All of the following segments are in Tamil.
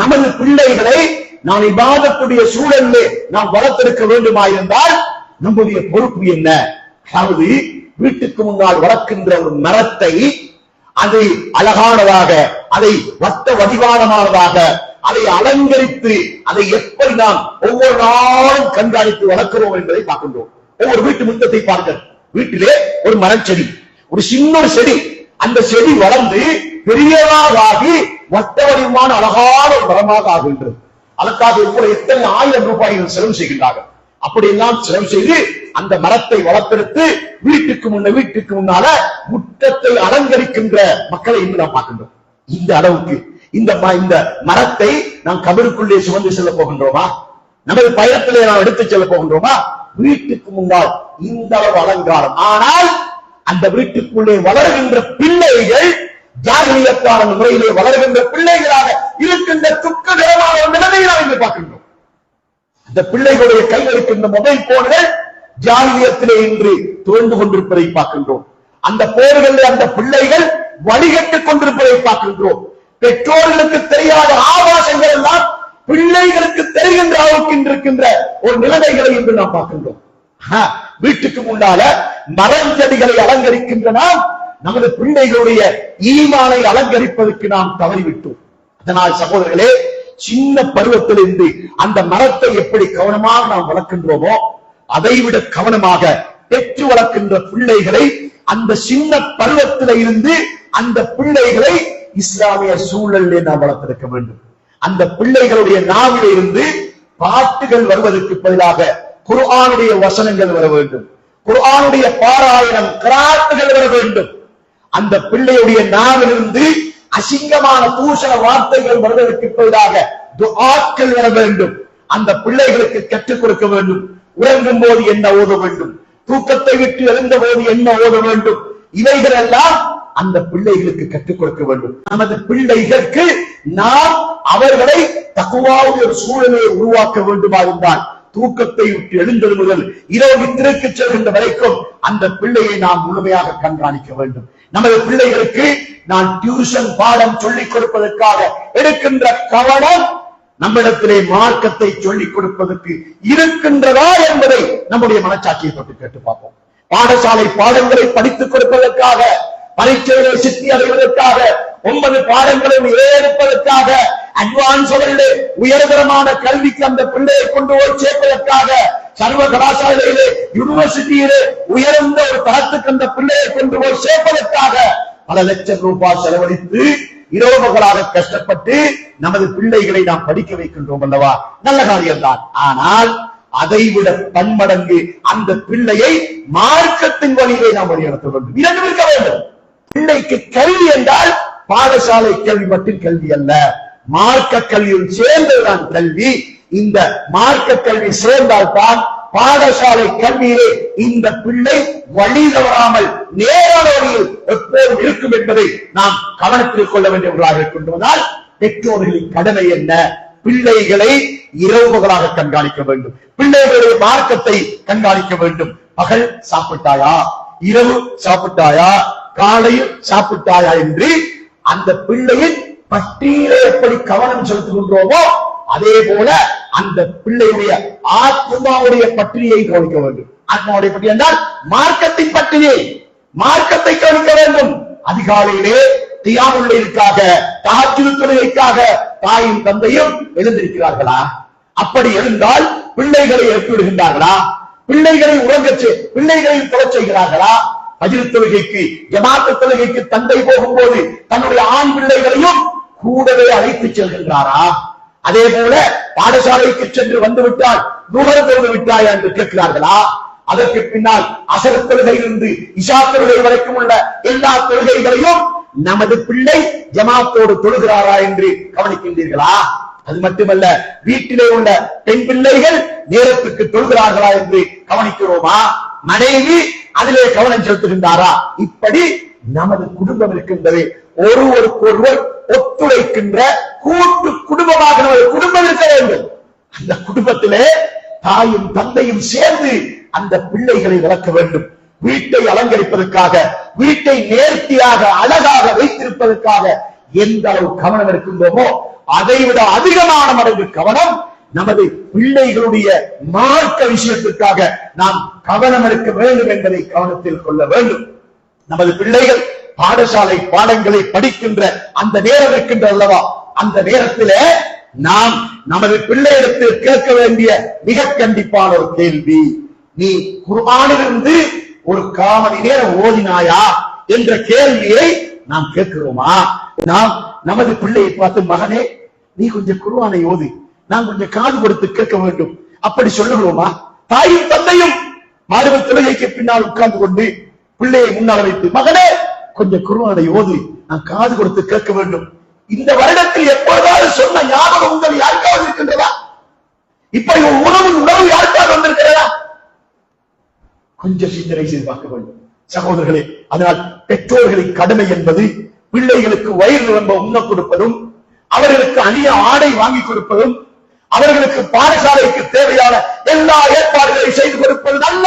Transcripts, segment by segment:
நமது பிள்ளைகளை நாம் இபாதத்துடைய சூழலிலே நாம் வளர்த்தெடுக்க வேண்டுமாயிருந்தால் நம்முடைய பொறுப்பு என்ன? அதாவது வீட்டுக்கு முன்னால் வளர்க்கின்ற ஒரு மரத்தை அதை அழகானதாக அதை வட்ட வடிவானமானதாக அதை அலங்கரித்து அதை எப்படி நாம் ஒவ்வொரு நாளும் கண்காணித்து வளர்க்கிறோம் என்பதை பார்க்கின்றோம். ஒவ்வொரு வீட்டு முத்தத்தை பார்க்க வீட்டிலே ஒரு மரச்செடி ஒரு சின்ன செடி. அந்த செடி வளர்ந்து பெரியதாகி வட்டவடிவமான அழகான ஒரு மரமாக ஆகின்றது. அதற்காக இவ்வளவு எத்தனை ஆயிரம் ரூபாய்கள் செலவு செய்கின்றார்கள்? அப்படியெல்லாம் செலவு செய்து அந்த மரத்தை வளர்த்தெடுத்து வீட்டுக்கு முன்ன வீட்டுக்கு முன்னால முற்றத்தை அலங்கரிக்கின்ற மக்களை இன்று நாம் பார்க்கின்றோம். இந்த அளவுக்கு இந்த இந்த மரத்தை நாம் கபருக்குள்ளே சுமந்து செல்ல போகின்றோமா? நமது பயணத்திலே நாம் எடுத்துச் செல்ல போகின்றோமா? வீட்டுக்கு முன்னால் இந்த அளவு அலங்காரம். ஆனால் அந்த வீட்டுக்குள்ளே வளர்கின்ற பிள்ளைகள் ஜாகிரியத்தான முறையிலே வளர்கின்ற பிள்ளைகளாக இருக்கின்ற துக்ககரமான ஒரு நிலைமையை நாம் இங்கு பார்க்கின்றோம்? இந்த பிள்ளைகளுடைய கையில் இருக்கின்ற மொபைல் போன்கள் ஜாகியத்திலே இன்று துவண்டு கொண்டிருப்பதை பார்க்கின்றோம். அந்த போர்களில் அந்த பிள்ளைகள் வழிகட்டுக் கொண்டிருப்பதை பார்க்கின்றோம். பெற்றோர்களுக்கு தெரியாத ஆபாசங்கள் எல்லாம் பிள்ளைகளுக்கு தெரிகின்ற அளவுக்கு இருக்கின்ற ஒரு நிலைமைகளை இன்று நாம் பார்க்கின்றோம். வீட்டுக்கு முன்னால மரஞ்செடிகளை அலங்கரிக்கின்ற நாம் நமது பிள்ளைகளுடைய ஈமானை அலங்கரிப்பதற்கு நாம் தவறிவிட்டோம். அதனால் சகோதரர்களே சின்ன பருவத்திலிருந்து அந்த மரத்தை எப்படி கவனமாக நாம் வளர்க்கின்றோமோ அதைவிட கவனமாக பெற்று வளர்க்கின்ற பிள்ளைகளை அந்த சின்ன பருவத்தில இருந்து அந்த பிள்ளைகளை இஸ்லாமிய சூழலிலே நாம் வளர்த்திருக்க வேண்டும். அந்த பிள்ளைகளுடைய நாவில இருந்து பாட்டுகள் வருவதற்கு பதிலாக குர்ஆனுடைய வசனங்கள் வர வேண்டும். குர்ஆனுடைய பாராயணம் கிராத்துகள் வர வேண்டும். அந்த பிள்ளையுடைய நாவிலிருந்து அசிங்கமான தூஷண வார்த்தைகள் வருவதற்கு பதிலாக துஆக்கள் வர வேண்டும். அந்த பிள்ளைகளுக்கு கற்றுக் கொடுக்க வேண்டும். உறங்கும் போது என்ன ஓத வேண்டும்? தூக்கத்தை விட்டு எழுந்த போது என்ன ஓத வேண்டும்? இவைகள் எல்லாம் அந்த பிள்ளைகளுக்கு கற்றுக் கொடுக்க வேண்டும். நமது பிள்ளைகளுக்கு நாம் அவர்களை தகுவாவுடைய ஒரு சூழலை உருவாக்க வேண்டுமா இருந்தால் தூக்கத்தை விட்டு எழுந்தது முதல் இரவு நித்திரைக்கு செல்கின்ற வரைக்கும் அந்த பிள்ளையை நாம் முழுமையாக கண்காணிக்க வேண்டும். நமது பிள்ளைகளுக்கு நான் டியூஷன் பாடம் சொல்லிக் கொடுப்பதற்காக எடுக்கின்ற கவனம் நம்மிடத்திலே மார்க்கத்தை சொல்லிக் கொடுப்பதற்கு இருக்கின்றதா என்பதை நம்முடைய மனச்சாட்சியை தொட்டு கேட்டு பார்ப்போம். பாடசாலை பாடங்களை படித்துக் கொடுப்பதற்காக பரீட்சைகளை சித்தி அடைவதற்காக ஒன்பது பாடங்களும் ஏற்பதற்காக அட்வான்ஸ் உயர்தரமான கல்விக்கு அந்த பிள்ளையை கொண்டு போய் சேர்ப்பதற்காக சர்வ கலாசாலையிலே யூனிவர்சிட்டியிலே உயர்ந்த ஒரு தரத்துக்கு அந்த பிள்ளையை கொண்டு போய் சேர்ப்பதற்காக பல லட்சம் ரூபாய் செலவழித்து இரவுகளாக கஷ்டப்பட்டு நமது பிள்ளைகளை நாம் படிக்க வைக்கின்றோம் அல்லவா? நல்ல காரியம்தான். ஆனால் அதைவிட பன்மடங்கு அந்த பிள்ளையை மார்க்கத்தின் வழியிலே நாம் வழிநடத்த வேண்டும். இரண்டும் இருக்க வேண்டும். பிள்ளைக்கு கல்வி என்றால் பாடசாலை கல்வி மட்டும் கல்வி அல்ல. மார்க்க கல்வியும் சேர்ந்ததுதான் கல்வி. இந்த மார்க்க கல்வி சேர்ந்தால்தான் பாடசாலை கல்வியிலே இந்த பிள்ளை வழி தவறாமல் நேரான வழியில் எப்போதும் இருக்கும் என்பதை நாம் கவனத்தில் கொள்ள வேண்டியவர்களாக இருக்கின்றதால் பெற்றோர்களின் கடமை என்ன? பிள்ளைகளை இரவுகளாக கண்காணிக்க வேண்டும். பிள்ளைகளுடைய மார்க்கத்தை கண்காணிக்க வேண்டும். பகல் சாப்பிட்டாயா? இரவு சாப்பிட்டாயா? காலையில் சாப்பிட்டாயா என்று அந்த பிள்ளையின் பட்டியலை எப்படி கவனம் செலுத்துகின்றோமோ அதே போல அந்த பிள்ளையுடைய ஆத்மாவுடைய பட்டினியை கவனிக்க வேண்டும். ஆத்மாவுடைய பற்றி என்றால் மார்க்கத்தின் பட்டினியை மார்க்கத்தை கவனிக்க வேண்டும். அதிகாலையிலே தியாமுள்ளைக்காக தகச்சுரு தொழுகைக்காக தாயும் தந்தையும் எழுந்திருக்கிறார்களா? அப்படி எழுந்தால் பிள்ளைகளை எழுப்பிவிடுகின்றார்களா? பிள்ளைகளை உறங்கச்சு செய்- பிள்ளைகளை தொழச் செய்கிறார்களா? பஜிர் தொழுகைக்கு ஜமாத்த தொழுகைக்கு தந்தை போகும்போது தன்னுடைய ஆண் பிள்ளைகளையும் கூடவே அழைத்து செல்கின்றாரா? அதே போல பாடசாலைக்கு சென்று வந்து விட்டால் நுகர் தொழுது விட்டாயா என்று கேட்கிறார்களா? அதற்கு பின்னால் அசர் தொழுகையிலிருந்து இஷா தொழுகை வரைக்கும் உள்ள எல்லா தொழுகைகளையும் நமது பிள்ளை ஜமாத்தோடு தொழுகிறாரா என்று கவனிக்கின்றீர்களா? அது மட்டுமல்ல வீட்டிலே உள்ள பெண் பிள்ளைகள் நேரத்துக்கு தொழுகிறார்களா என்று கவனிக்கிறோமா? மனைவி அதிலே கவனம் செலுத்துகின்றாரா? இப்படி நமது குடும்பம் இருக்கின்றது. ஒருவருக்கு ஒருவர் ஒத்துழைக்கின்ற கூட்டு குடும்பமாக நமது குடும்பம் இருக்க வேண்டும். அந்த குடும்பத்திலே தாயும் தந்தையும் சேர்ந்து அந்த பிள்ளைகளை வளர்க்க வேண்டும். வீட்டை அலங்கரிப்பதற்காக வீட்டை நேர்த்தியாக அழகாக வைத்திருப்பதற்காக எந்த அளவு கவனம் இருக்கின்றோமோ அதை விட அதிகமான மடங்கு கவனம் நமது பிள்ளைகளுடைய மார்க்க விஷயத்திற்காக நாம் கவனம் எடுக்க வேண்டும் என்பதை கவனத்தில் கொள்ள வேண்டும். நமது பிள்ளைகள் பாடசாலை பாடங்களை படிக்கின்ற அந்த நேரம் இருக்கின்ற அல்லவா? அந்த நேரத்தில நாம் நமது பிள்ளையிடத்தில் கேட்க வேண்டிய மிக கண்டிப்பான ஒரு கேள்வி. நீ குர்பானிலிருந்து ஒரு காமணி நேரம் ஓதினாயா என்ற கேள்வியை நாம் கேட்கிறோமா? நாம் நமது பிள்ளையை பார்த்து மகனே நீ கொஞ்சம் குருவானை ஓது. நான் கொஞ்சம் காது கொடுத்து கேட்க வேண்டும். அப்படி சொல்லுகிறோமா? தாயும் தந்தையும் மாணவ தொழுகைக்கு பின்னால் உட்கார்ந்து கொண்டு பிள்ளையை முன்னால் வைத்து மகனே கொஞ்சம் குருவானை ஓது நான் காது கொடுத்து கேட்க வேண்டும். இந்த வருடத்தில் எப்பொழுதாவது சொன்ன ஞாபகம் உங்கள் யாருக்காவது இருக்கின்றதா? இப்படி உணவு உணவு யாருக்காவது வந்திருக்கிறதா? கொஞ்சம் சிந்தனை செய்து பார்க்க வேண்டும். சகோதரர்களே அதனால் பெற்றோர்களின் கடமை என்பது பிள்ளைகளுக்கு வயிறு நிரம்ப உண்ண கொடுப்பதும் அவர்களுக்கு அணிய ஆடை வாங்கி கொடுப்பதும் அவர்களுக்கு பாடசாலைக்கு தேவையான எல்லா ஏற்பாடுகளை செய்து கொடுப்பது அல்ல.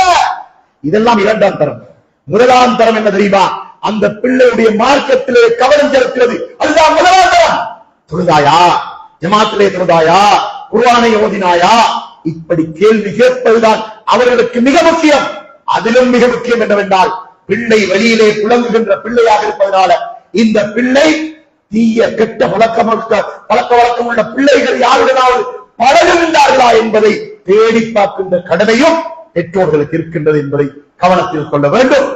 இதெல்லாம் இரண்டாம் தரம். முதலாம் தரம் என்ன தெரியுமா? அந்த பிள்ளையுடைய மார்க்கத்திலே கவனம் செலுத்துவது அதுதான் முதலாம் தொழுதாயா? ஜமாத்திலே தொழுதாயா? குர்வானை ஓதினாயா? இப்படி கேள்வி கேட்பதுதான் அவர்களுக்கு மிக முக்கியம். அதிலும் மிக முக்கியம் என்னவென்றால் பிள்ளை வெளியிலே புலங்குகின்ற பிள்ளையாக இருப்பதனால இந்த பிள்ளை தீய கெட்ட பழக்கம் பழக்க வழக்கம் உள்ள பிள்ளைகள் யாருடனாவது பழகுகின்றார்களா என்பதை தேடி பார்க்கின்ற கடமையும் பெற்றோர்களுக்கு இருக்கின்றது என்பதை கவனத்தில் கொள்ள வேண்டும்.